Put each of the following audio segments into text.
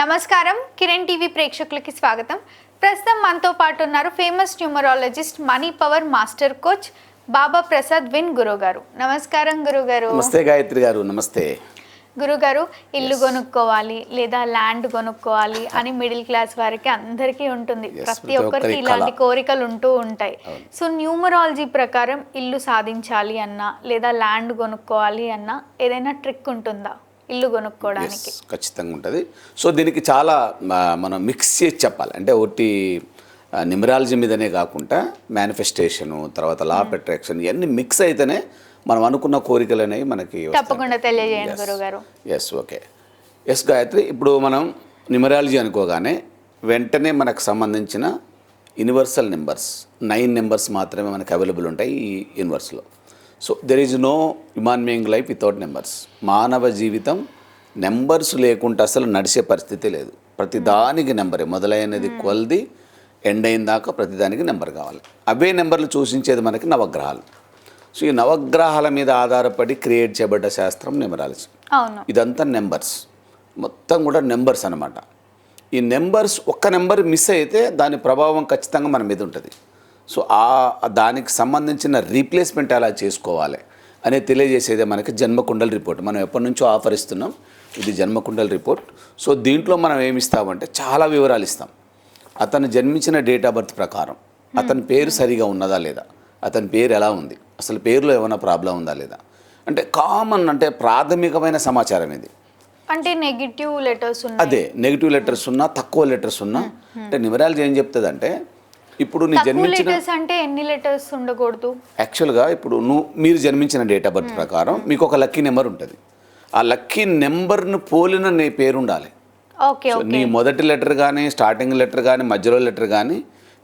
నమస్కారం. కిరణ్ టీవీ ప్రేక్షకులకి స్వాగతం. ప్రస్తుతం మనతో పాటు ఉన్నారు famous numerologist money power master coach Baba Prasad win గురుగారు నమస్కారం గురుగారు నమస్తే గాయత్రి గారు నమస్తే. గురుగారు ఇల్లు కొనుక్కోవాలి లేదా ల్యాండ్ కొనుక్కోవాలి అని మిడిల్ క్లాస్ వారికి అందరికీ ఉంటుంది. ప్రతి ఒక్కరికి ఒక్కరి ఇలాంటి కల. కోరికలు ఉంటూ ఉంటాయి. సో న్యూమరాలజీ ప్రకారం ఇల్లు సాధించాలి అన్నా లేదా ల్యాండ్ కొనుక్కోవాలి అన్నా ఏదైనా ట్రిక్ ఉంటుందా? ఇల్లు కొనుక్కోవడానికి. ఖచ్చితంగా ఉంటుంది. సో దీనికి చాలా మనం మిక్స్ చేసి చెప్పాలి. అంటే ఒకటి నిమరాలజీ మీదనే కాకుండా మేనిఫెస్టేషను తర్వాత లా ఆఫ్ అట్రాక్షన్ ఇవన్నీ మిక్స్ అయితేనే మనం అనుకున్న కోరికలు అనేవి మనకి తప్పకుండా తెలియజేయండి గురుగారు ఎస్ ఓకే ఎస్ గాయత్రి ఇప్పుడు మనం న్యూమరాలజీ అనుకోగానే వెంటనే మనకు సంబంధించిన యూనివర్సల్ నెంబర్స్ నైన్ నెంబర్స్ మాత్రమే మనకు అవైలబుల్ ఉంటాయి ఈ యూనివర్స్లో so there is no human being life without numbers మానవ జీవితం నెంబర్స్ లేకుండా అసలు నడిచే పరిస్థితి లేదు. ప్రతిదానికి నెంబరే మొదలైనది కొలది ఎండ్ అయిన దాకా ప్రతిదానికి నెంబర్ కావాలి. అవే నెంబర్లు సూచించేది మనకి నవగ్రహాలు. సో ఈ నవగ్రహాల మీద ఆధారపడి క్రియేట్ చేయబడ్డ శాస్త్రం న్యూమరాలజీ అవును. ఇదంతా నెంబర్స్ మొత్తం కూడా నెంబర్స్ అన్నమాట. ఈ నెంబర్స్ ఒక్క నెంబర్ మిస్ అయితే దాని ప్రభావం ఖచ్చితంగా మన మీద ఉంటుంది. సో ఆ దానికి సంబంధించిన రీప్లేస్మెంట్ ఎలా చేసుకోవాలి అనేది తెలియజేసేదే మనకి జన్మకుండల్ రిపోర్ట్. మనం ఎప్పటి నుంచో ఆఫర్ ఇస్తున్నాం ఇది జన్మకుండల్ రిపోర్ట్. సో దీంట్లో మనం ఏమి ఇస్తామంటే చాలా వివరాలు ఇస్తాం. అతను జన్మించిన డేట్ ఆఫ్ బర్త్ ప్రకారం అతని పేరు సరిగా ఉన్నదా లేదా అతని పేరు ఎలా ఉంది అసలు పేరులో ఏమైనా ప్రాబ్లం ఉందా లేదా. అంటే కామన్ అంటే ప్రాథమికమైన సమాచారం ఇది. అంటే నెగిటివ్ లెటర్స్ అదే నెగిటివ్ లెటర్స్ ఉన్నా తక్కువ లెటర్స్ ఉన్నా అంటే నిమరాలజీ ఏం చెప్తుంది అంటే ఇప్పుడు నీ జన్మించిన అంటే ఎన్ని లెటర్స్ ఉండకూడదు? యాక్చువల్గా ఇప్పుడు నువ్వు మీరు జన్మించిన డేట్ ఆఫ్ బర్త్ ప్రకారం మీకు ఒక లక్కీ నెంబర్ ఉంటుంది. ఆ లక్కీ నెంబర్ను పోలిన నీ పేరు ఉండాలి. నీ మొదటి లెటర్ కానీ స్టార్టింగ్ లెటర్ కానీ మధ్యలో లెటర్ కానీ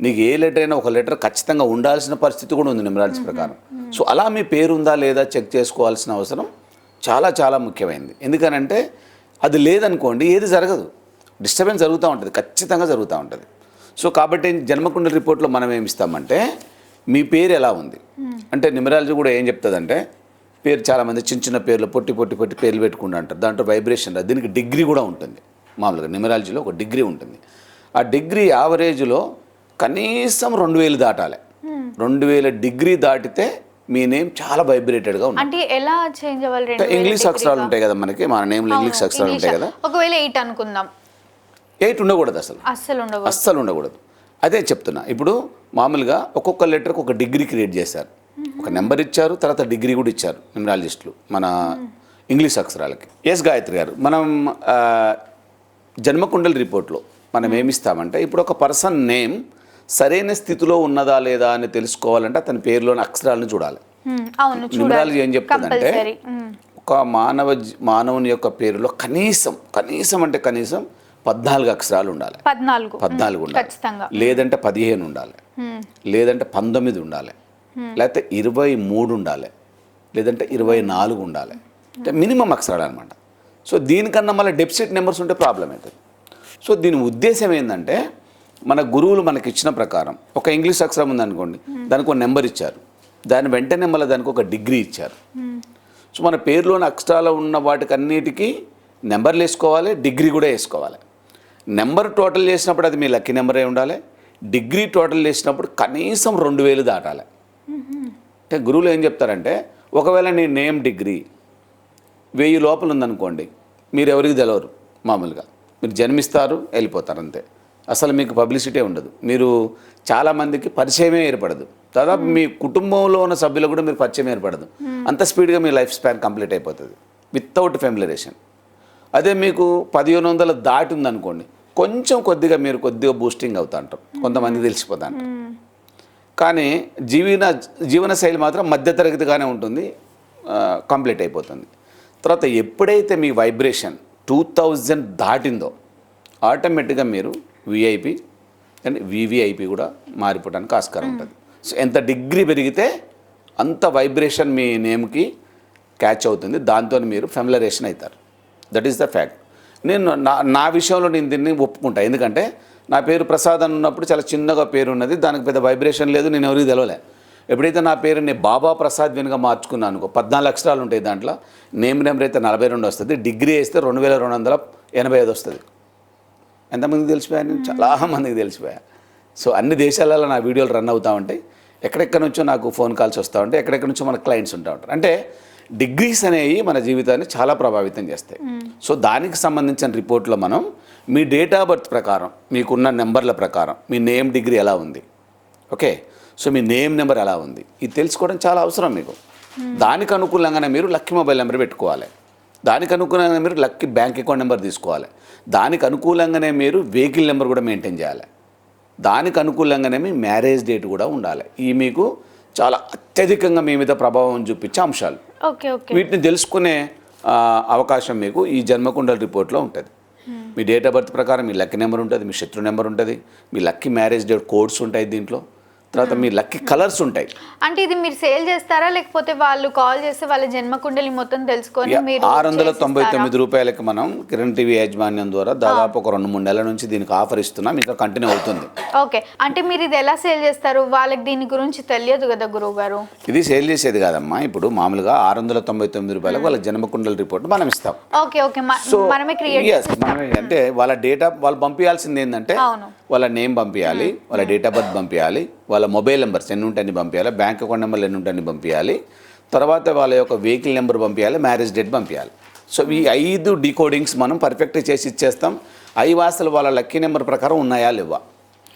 నీకు ఏ లెటర్ అయినా ఒక లెటర్ ఖచ్చితంగా ఉండాల్సిన పరిస్థితి కూడా ఉంది నిమరాల్సి ప్రకారం. సో అలా మీ పేరు ఉందా లేదా చెక్ చేసుకోవాల్సిన అవసరం చాలా చాలా ముఖ్యమైనది ఎందుకనంటే అది లేదనుకోండి ఏది జరగదు. డిస్టర్బెన్స్ జరుగుతూ ఉంటుంది. ఖచ్చితంగా జరుగుతూ ఉంటుంది. సో కాబట్టి జన్మకుండ రిపోర్ట్లో మనం ఏమి ఇస్తామంటే మీ పేరు ఎలా ఉంది? అంటే నిమరాలజీ కూడా ఏం చెప్తుందంటే పేరు చాలామంది చిన్న చిన్న పేర్లు పొట్టి పొట్టి పొట్టి పేర్లు పెట్టుకుంటూ అంటారు. దాంట్లో వైబ్రేషన్ రాదు. దీనికి డిగ్రీ కూడా ఉంటుంది. మామూలుగా న్యూమరాలజీలో ఒక డిగ్రీ ఉంటుంది. ఆ డిగ్రీ యావరేజ్లో కనీసం రెండు వేలు దాటాలి. రెండు వేల డిగ్రీ దాటితే మీ నేమ్ చాలా వైబ్రేటెడ్గా ఉంటుంది. అంటే ఎలా చేంజ్ అవ్వాలి ఇంగ్లీష్ అక్షరాలు ఉంటాయి కదా మనకి. మన నేమ్లో ఇంగ్లీష్ అక్షరాలు ఉంటాయి కదా. ఒకవేళ ఎయిట్ అనుకుందాం. ఎయిట్ ఉండకూడదు అసలు. అస్సలు ఉండకూడదు. అస్సలు ఉండకూడదు. అదే చెప్తున్నా. ఇప్పుడు మామూలుగా ఒక్కొక్క లెటర్కి ఒక డిగ్రీ క్రియేట్ చేశారు. ఒక నెంబర్ ఇచ్చారు తర్వాత డిగ్రీ కూడా ఇచ్చారు న్యూమరాలజిస్టులు మన ఇంగ్లీష్ అక్షరాలకి. ఎస్ గాయత్రి గారు మనం జన్మకుండలి రిపోర్ట్లో మనం ఏమిస్తామంటే ఇప్పుడు ఒక పర్సన్ నేమ్ సరైన స్థితిలో ఉన్నదా లేదా అని తెలుసుకోవాలంటే అతని పేరులోని అక్షరాలను చూడాలి. న్యూమరాలజీ ఏం చెప్తుందంటే ఒక మానవ మానవుని యొక్క పేరులో కనీసం కనీసం అంటే కనీసం పద్నాలుగు అక్షరాలు ఉండాలి. పద్నాలుగు. పద్నాలుగు ఉండాలి. లేదంటే పదిహేను ఉండాలి. లేదంటే పంతొమ్మిది ఉండాలి. లేకపోతే ఇరవై మూడు ఉండాలి. లేదంటే ఇరవై నాలుగు ఉండాలి. అంటే మినిమం అక్షరాలు అనమాట సో దీనికన్నా మళ్ళీ డెపిసిట్ నెంబర్స్ ఉంటే ప్రాబ్లం అవుతుంది సో దీని ఉద్దేశం ఏంటంటే మన గురువులు మనకి ఇచ్చిన ప్రకారం ఒక ఇంగ్లీష్ అక్షరం ఉందనుకోండి దానికి ఒక నెంబర్ ఇచ్చారు. దాని వెంటనే మళ్ళీ దానికి ఒక డిగ్రీ ఇచ్చారు. సో మన పేరులోని అక్షరాలు ఉన్న వాటికి అన్నిటికీ నెంబర్లు వేసుకోవాలి డిగ్రీ కూడా వేసుకోవాలి. నెంబర్ టోటల్ చేసినప్పుడు అది మీ లక్కీ నెంబరే ఉండాలి. డిగ్రీ టోటల్ చేసినప్పుడు కనీసం రెండు వేలు దాటాలి. అంటే గురువులు ఏం చెప్తారంటే ఒకవేళ నీ నేమ్ డిగ్రీ వెయ్యి లోపల ఉందనుకోండి మీరు ఎవరికి తెలవరు మామూలుగా. మీరు జన్మిస్తారు వెళ్ళిపోతారు అంతే. అసలు మీకు పబ్లిసిటీ ఉండదు. మీరు చాలామందికి పరిచయమే ఏర్పడదు. దాదాపు మీ కుటుంబంలో ఉన్న సభ్యులు కూడా మీరు పరిచయం ఏర్పడదు. అంత స్పీడ్గా మీ లైఫ్ స్పాన్ కంప్లీట్ అయిపోతుంది. Without familiarisation. అదే మీకు పదిహేను వందల దాటిందనుకోండి కొంచెం కొద్దిగా మీరు కొద్దిగా బూస్టింగ్ అవుతా అంటారు కొంతమంది తెలిసిపోతా అంటారు కానీ జీవన జీవన శైలి మాత్రం మధ్యతరగతిగానే ఉంటుంది కంప్లీట్ అయిపోతుంది. తర్వాత ఎప్పుడైతే మీ వైబ్రేషన్ టూ థౌజండ్ దాటిందో ఆటోమేటిక్గా మీరు విఐపి అండ్ వివిఐపి కూడా మారిపోవడానికి ఆస్కారం ఉంటుంది. సో ఎంత డిగ్రీ పెరిగితే అంత వైబ్రేషన్ మీ నేమ్కి క్యాచ్ అవుతుంది దాంతో మీరు ఫెమిలరేషన్ అవుతారు. దట్ ఈస్ ద ఫ్యాక్ట్ నేను నా నా విషయంలో నేను దీన్ని ఒప్పుకుంటా. ఎందుకంటే నా పేరు ప్రసాద్ అని ఉన్నప్పుడు చాలా చిన్నగా పేరు ఉన్నది. దానికి పెద్ద వైబ్రేషన్ లేదు. నేను ఎవరికి తెలవలే. ఎప్పుడైతే నా పేరు నేను బాబా ప్రసాద్ వినుగా మార్చుకున్నాను అనుకో పద్నాలుగు అక్షరాలు ఉంటాయి దాంట్లో. నేమ్ నెంబర్ అయితే నలభై రెండు వస్తుంది. డిగ్రీ వేస్తే రెండు వేల రెండు వందల ఎనభై ఐదు వస్తుంది. ఎంతమందికి తెలిసిపోయాను చాలా మందికి తెలిసిపోయా. సో అన్ని దేశాలలో నా వీడియోలు రన్ అవుతా ఉంటాయి. ఎక్కడెక్కడి నుంచో నాకు ఫోన్ కాల్స్ వస్తూ ఉంటాయి. ఎక్కడెక్కడి నుంచో మన క్లయింట్స్ ఉంటా ఉంటారు. అంటే డిగ్రీస్ అనేవి మన జీవితాన్ని చాలా ప్రభావితం చేస్తాయి. సో దానికి సంబంధించిన రిపోర్ట్లో మనం మీ డేట్ ఆఫ్ బర్త్ ప్రకారం మీకున్న నెంబర్ల ప్రకారం మీ నేమ్ డిగ్రీ ఎలా ఉంది? ఓకే? సో మీ నేమ్ నెంబర్ ఎలా ఉంది? ఇది తెలుసుకోవడం చాలా అవసరం మీకు. దానికి అనుకూలంగానే మీరు లక్కీ మొబైల్ నెంబర్ పెట్టుకోవాలి. దానికి అనుకూలంగానే మీరు లక్కీ బ్యాంక్ అకౌంట్ నెంబర్ తీసుకోవాలి. దానికి అనుకూలంగానే మీరు వెహికల్ నెంబర్ కూడా మెయింటైన్ చేయాలి. దానికి అనుకూలంగానే మీ మ్యారేజ్ డేట్ కూడా ఉండాలి. ఈ మీకు చాలా అత్యధికంగా మీ మీద ప్రభావం చూపించే అంశాలు. వీటిని తెలుసుకునే అవకాశం మీకు ఈ జన్మకుండల రిపోర్ట్లో ఉంటుంది. మీ డేట్ ఆఫ్ బర్త్ ప్రకారం మీ లక్కీ నెంబర్ ఉంటుంది మీ శత్రు నెంబర్ ఉంటుంది మీ లక్కీ మ్యారేజ్ డేట్ కోడ్స్ ఉంటాయి దీంట్లో. తర్వాత మీ లక్కీ కలర్స్ ఉంటాయి. అంటే ఇది మీరు సేల్ చేస్తారా? లేకపోతే వాళ్ళు కాల్ చేస్తే వాళ్ళ జన్మ కుండలి మొత్తం తెలుసుకొని ఆరు వందల తొంభై? తొమ్మిది రూపాయలకి మనం కిరణ్ టీవీ యాజమాన్యం ద్వారా దాదాపు ఒక రెండు మూడు నెలల నుంచి దీనికి ఆఫర్ ఇస్తున్నాం. ఇంకా కంటిన్యూ అవుతుంది. ఓకే. అంటే మీరు ఇది ఎలా సేల్ చేస్తారు? వాళ్ళకి దీని గురించి తెలియదు కదా గురువు గారు ఇది సేల్ చేసేది కాదమ్మా. ఇప్పుడు మామూలుగా ఆరు వందల తొంభై తొమ్మిది రూపాయలకు వాళ్ళ జన్మకుండల రిపోర్ట్ మనం ఇస్తాం. Okay okay. మనమే క్రియేట్ మనమే. అంటే వాళ్ళ డేటా వాళ్ళు పంపించాల్సింది ఏంటంటే అవును. వాళ్ళ నేమ్ పంపించాలి వాళ్ళ డేట్ ఆఫ్ బర్త్ పంపించాలి వాళ్ళ మొబైల్ నెంబర్స్ ఎన్ని ఉంటాయని పంపించాలి బ్యాంక్ అకౌంట్ నెంబర్లు ఎన్ని ఉంటాయని పంపించాలి తర్వాత వాళ్ళ యొక్క వెహికల్ నెంబర్ పంపించాలి మ్యారేజ్ డేట్ పంపించాలి సో ఈ ఐదు డీకోడింగ్స్ మనం పర్ఫెక్ట్ చేసి ఇచ్చేస్తాం. ఐదు అసలు వాళ్ళ లక్కీ నెంబర్ ప్రకారం ఉన్నాయా లేవా?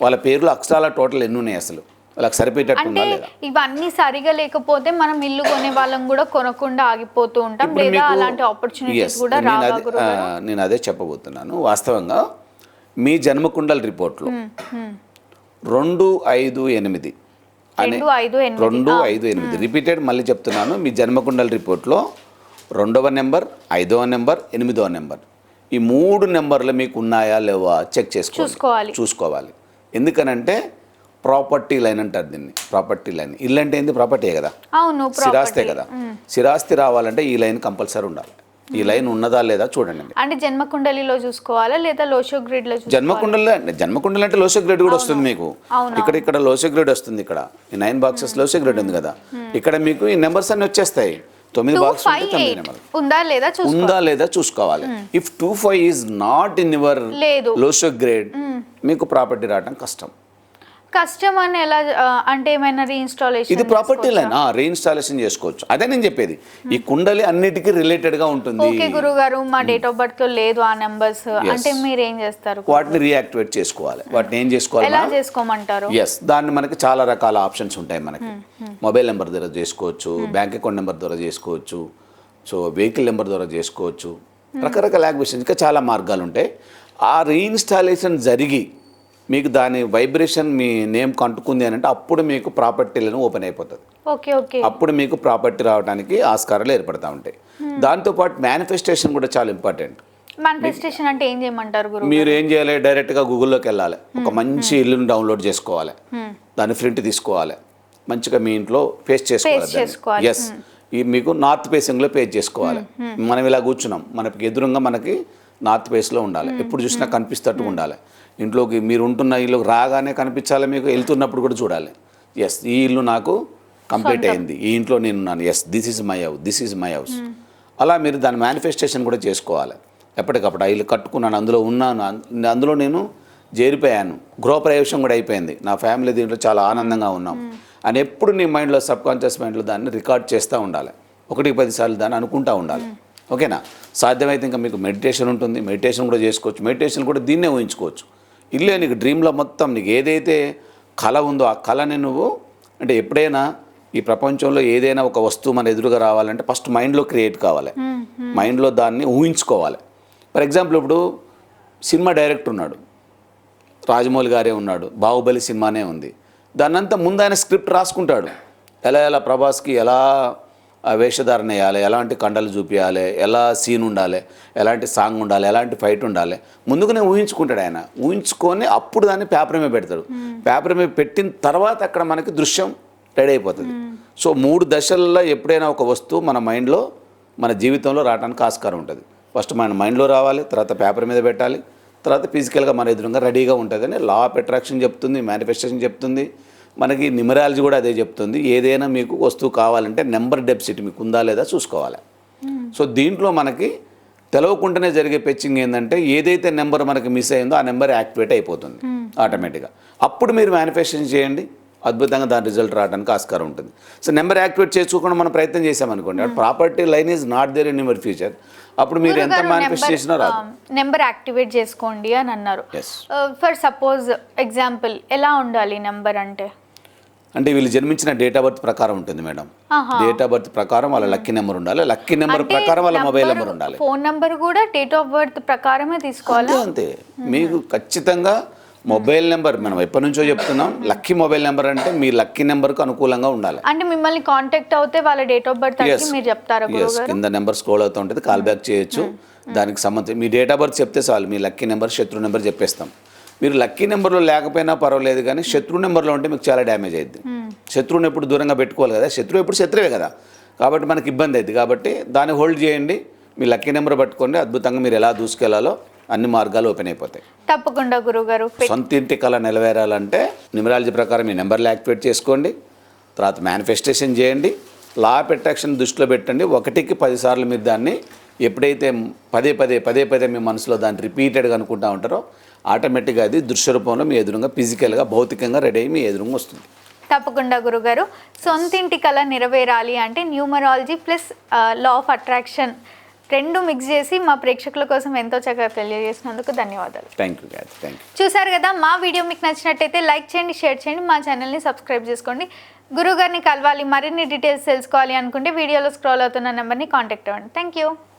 వాళ్ళ పేర్లు అక్షరాల టోటల్ ఎన్ని ఉన్నాయి అసలు? వాళ్ళకి సరిపోయేటట్టు ఇవన్నీ సరిగా లేకపోతే మనం ఇల్లు కొనే వాళ్ళం కూడా కొనకుండా ఆగిపోతూ ఉంటాం లేదా అలాంటి ఆపర్చునిటీస్ కూడా నేను అదే చెప్పబోతున్నాను. వాస్తవంగా మీ జన్మకుండల రిపోర్ట్లో. రెండు ఐదు ఎనిమిది. అనే రెండు ఐదు ఎనిమిది. రిపీటెడ్ మళ్ళీ చెప్తున్నాను. మీ జన్మకుండల రిపోర్ట్లో రెండవ నెంబర్ ఐదవ నెంబర్ ఎనిమిదవ నెంబర్. ఈ మూడు నెంబర్లు మీకు ఉన్నాయా లేవా చెక్ చేసుకోవాలి. చూసుకోవాలి. ఎందుకనంటే ప్రాపర్టీ లైన్ అంటారు దీన్ని. Property line. ఇల్లు అంటే ఏంది? ప్రాపర్టీయే కదా. స్థిరాస్తే ప్రాపర్టీ. కదా. స్థిరాస్తి రావాలంటే ఈ లైన్ కంపల్సరీ ఉండాలి. ఈ లైన్ ఉన్నదా లేదా చూడండి. అంటే జన్మ కుండలిలో చూసుకోవాలా లేదా లోషో గ్రిడ్లో? జన్మకుండలు అంటే జన్మకుండలు అంటే లోసో గ్రేడ్ కూడా వస్తుంది మీకు. ఇక్కడ ఇక్కడ లోసో గ్రేడ్ వస్తుంది ఇక్కడ. ఈ నైన్ బాక్సెస్ లోసో గ్రేడ్ ఉంది కదా. ఇక్కడ మీకు ఈ నెంబర్స్ అన్ని వచ్చేస్తాయి. తొమ్మిది బాక్స్ ఉందా లేదా ఉందా లేదా చూసుకోవాలి. If two five is not in your. Lo Shu grade మీకు ప్రాపర్టీ రావడం కష్టం. కష్టం అని ఎలా అంటే ఏమైనా రీఇన్స్టాలేషన్ ఇది ప్రాపర్టీ లైన్ రీఇన్స్టాలేషన్ చేసుకోవచ్చు. అదే నేను చెప్పేది. ఈ కుండలి అన్నిటికీ రిలేటెడ్గా ఉంటుంది. ఓకే గురువు గారు మా డేట్ ఆఫ్ బర్త్లో లేదు ఆ నెంబర్స్ అంటే మీరు ఏం చేస్తారు? వాటిని రీయాక్టివేట్ చేసుకోవాలి. వాటిని ఏం చేసుకోవాలి ఎలా? చేసుకోమంటారు? ఎస్ దాన్ని మనకి చాలా రకాల ఆప్షన్స్ ఉంటాయి మనకి. మొబైల్ నెంబర్ ద్వారా చేసుకోవచ్చు బ్యాంక్ అకౌంట్ నెంబర్ ద్వారా చేసుకోవచ్చు సో వెహికల్ నెంబర్ ద్వారా చేసుకోవచ్చు. రకరకాల యాక్టివేషన్ ఇంకా చాలా మార్గాలు ఉంటాయి. ఆ రీఇన్స్టాలేషన్ జరిగి మీకు దాని వైబ్రేషన్ మీ నేమ్ కంటుకుంది అని అంటే అప్పుడు మీకు ప్రాపర్టీలను ఓపెన్ అయిపోతుంది. Okay okay. అప్పుడు మీకు ప్రాపర్టీ రావడానికి ఆస్కారాలు ఏర్పడతా ఉంటాయి. దాంతోపాటు మేనిఫెస్టేషన్ కూడా చాలా ఇంపార్టెంట్ మానిఫెస్టేషన్ అంటే ఏం చేయమంటారు గురువు మీరు ఏం చేయాలి? డైరెక్ట్గా గూగుల్లోకి వెళ్ళాలి. ఒక మంచి ఇల్లుని డౌన్లోడ్ చేసుకోవాలి. దాని ప్రింట్ తీసుకోవాలి. మంచిగా మీ ఇంట్లో పేస్ట్ చేసుకోవాలి. ఎస్ ఈ మీకు నార్త్ ఫేసింగ్లో పేస్ట్ చేసుకోవాలి. మనం ఇలా కూర్చున్నాం. మనకి ఎదురుగా మనకి నార్త్ ఫేస్లో ఉండాలి. ఎప్పుడు చూసినా కనిపిస్తట్టు ఉండాలి. ఇంట్లోకి మీరు ఉంటున్న ఇల్లు రాగానే కనిపించాలి మీకు వెళ్తున్నప్పుడు కూడా చూడాలి. ఎస్ ఈ ఇల్లు నాకు కంప్లీట్ అయింది. ఈ ఇంట్లో నేను ఉన్నాను. Yes this is my house this is my house అలా మీరు దాని మేనిఫెస్టేషన్ కూడా చేసుకోవాలి. ఎప్పటికప్పుడు ఆ ఇల్లు కట్టుకున్నాను అందులో ఉన్నాను అందులో నేను చేరిపోయాను. గృహప్రవేశం కూడా అయిపోయింది. నా ఫ్యామిలీ దీంట్లో చాలా ఆనందంగా ఉన్నాం. అని ఎప్పుడు నీ మైండ్లో సబ్ కాన్షియస్ మైండ్లో దాన్ని రికార్డ్ చేస్తూ ఉండాలి. ఒకటికి పదిసార్లు దాన్ని అనుకుంటూ ఉండాలి. ఓకేనా? సాధ్యమైతే ఇంకా మీకు మెడిటేషన్ ఉంటుంది. మెడిటేషన్ కూడా చేసుకోవచ్చు. మెడిటేషన్ కూడా దీన్నే ఊహించుకోవచ్చు. ఇల్లే నీకు డ్రీమ్లో మొత్తం నీకు ఏదైతే కళ ఉందో ఆ కళని నువ్వు అంటే ఎప్పుడైనా ఈ ప్రపంచంలో ఏదైనా ఒక వస్తువు మన ఎదురుగా రావాలంటే ఫస్ట్ మైండ్లో క్రియేట్ కావాలి. మైండ్లో దాన్ని ఊహించుకోవాలి. ఫర్ ఎగ్జాంపుల్ ఇప్పుడు సినిమా డైరెక్టర్ ఉన్నాడు. రాజమౌళి గారే ఉన్నాడు. బాహుబలి సినిమానే ఉంది. దాన్నంతా ముందు ఆయన స్క్రిప్ట్ రాసుకుంటాడు. ఎలా ఎలా ప్రభాస్కి ఎలా వేషధారణ వేయాలి ఎలాంటి కండలు చూపించాలి ఎలా సీన్ ఉండాలి ఎలాంటి సాంగ్ ఉండాలి ఎలాంటి ఫైట్ ఉండాలి. ముందుగానే ఊహించుకుంటాడు ఆయన. ఊహించుకొని అప్పుడు దాన్ని పేపర్ మీద పెడతాడు. పేపర్ మీద పెట్టిన తర్వాత అక్కడ మనకి దృశ్యం రెడీ అయిపోతుంది. సో మూడు దశల్లో ఎప్పుడైనా ఒక వస్తువు మన మైండ్లో మన జీవితంలో రావడానికి ఆస్కారం ఉంటుంది. ఫస్ట్ మన మైండ్లో రావాలి తర్వాత పేపర్ మీద పెట్టాలి తర్వాత ఫిజికల్గా మన ఎదురుగా రెడీగా ఉంటుందని లా ఆఫ్ అట్రాక్షన్ చెప్తుంది మేనిఫెస్టేషన్ చెప్తుంది. మనకి న్యూమరాలజీ కూడా అదే చెప్తుంది. ఏదైనా మీకు వస్తువు కావాలంటే నెంబర్ డెప్సిట్ మీకు ఉందా లేదా చూసుకోవాలి. సో దీంట్లో మనకి తెలవకుండానే జరిగే పెచ్చింగ్ ఏంటంటే ఏదైతే నెంబర్ మనకి మిస్ అయిందో ఆ నెంబర్ యాక్టివేట్ అయిపోతుంది ఆటోమేటిక్గా. అప్పుడు మీరు మేనిఫెస్టేషన్ చేయండి. అద్భుతంగా దాని రిజల్ట్ రావడానికి ఆస్కారం ఉంటుంది. సో నెంబర్ యాక్టివేట్ చేసుకోకుండా మనం ప్రయత్నం చేసామనుకోండి property line is not there in your future అప్పుడు మీరు ఎంత మేనిఫెస్ట్ చేసినా రాదు. నెంబర్ యాక్టివేట్ చేసుకోండి అని అన్నారు. ఫర్ సపోజ్ ఎగ్జాంపుల్ ఎలా ఉండాలి నెంబర్ అంటే? అంటే వీళ్ళు జన్మించిన డేట్ ఆఫ్ బర్త్ ప్రకారం ఉంటుంది మేడం. డేట్ ఆఫ్ బర్త్ ప్రకారం వాళ్ళ లక్కీ నెంబర్ ఉండాలి. లక్కీ నెంబర్ ప్రకారం వాళ్ళ మొబైల్ నెంబర్ ఉండాలి. ఫోన్ నంబర్ కూడా డేట్ ఆఫ్ బర్త్ ప్రకారమే తీసుకోవాలా? అంతే మీకు ఖచ్చితంగా మొబైల్ నెంబర్ మనం ఎప్పటి నుంచో చెప్తున్నాం. లక్కీ మొబైల్ నెంబర్ అంటే మీ లక్కీ నెంబర్కు అనుకూలంగా ఉండాలి. అంటే మిమ్మల్ని కాంటాక్ట్ అవుతే వాళ్ళ డేట్ ఆఫ్ బర్త్ మీరు చెప్తారా కింద నెంబర్ స్క్రోల్ అవుతూ ఉంటుంది కాల్ బ్యాక్ చేయొచ్చు. దానికి సంబంధించి మీ డేట్ ఆఫ్ బర్త్ చెప్తే చాలు. మీ లక్కీ నెంబర్ శత్రు నెంబర్ చెప్పేస్తాం. మీరు లక్కీ నెంబర్లో లేకపోయినా పర్వాలేదు కానీ శత్రు నెంబర్లో ఉంటే మీకు చాలా డ్యామేజ్ అయింది శత్రువుని ఎప్పుడు దూరంగా పెట్టుకోవాలి కదా? శత్రువు ఎప్పుడు శత్రువే కదా? కాబట్టి మనకి ఇబ్బంది అయింది కాబట్టి దాన్ని హోల్డ్ చేయండి. మీ లక్కీ నెంబర్ పట్టుకోండి. అద్భుతంగా మీరు ఎలా దూసుకెళ్ళాలో అన్ని మార్గాలు ఓపెన్ అయిపోతాయి. తప్పకుండా గురుగారు సొంత ఇంటి కళ నెరవేరాలంటే న్యూమరాలజీ ప్రకారం మీ నెంబర్లు యాక్టివేట్ చేసుకోండి. తర్వాత మేనిఫెస్టేషన్ చేయండి. లా అట్రాక్షన్ దృష్టిలో పెట్టండి. ఒకటికి పదిసార్లు మీరు దాన్ని ఎప్పుడైతే పదే పదే పదే పదే మీ మనసులో దాన్ని రిపీటెడ్గా అనుకుంటా ఉంటారో ఆటోమేటిక్గా అది దృశ్య రూపంలో మీ ఎదురుగా ఫిజికల్గా భౌతికంగా రెడీ అయ్యి మీ ఎదురుగా వస్తుంది. తప్పకుండా గురుగారు. సొంతింటి కళ నెరవేరాలి అంటే numerology plus law of attraction రెండు మిక్స్ చేసి మా ప్రేక్షకుల కోసం ఎంతో చక్కగా తెలియజేసినందుకు ధన్యవాదాలు. థ్యాంక్ యూ థ్యాంక్ యూ చూసారు కదా మా వీడియో మీకు నచ్చినట్టయితే లైక్ చేయండి షేర్ చేయండి మా ఛానల్ని సబ్స్క్రైబ్ చేసుకోండి. గురుగారిని కలవాలి మరిన్ని డీటెయిల్స్ తెలుసుకోవాలి అనుకుంటే వీడియోలో స్క్రోల్ అవుతున్న నెంబర్ని కాంటాక్ట్ అవ్వండి. Thank you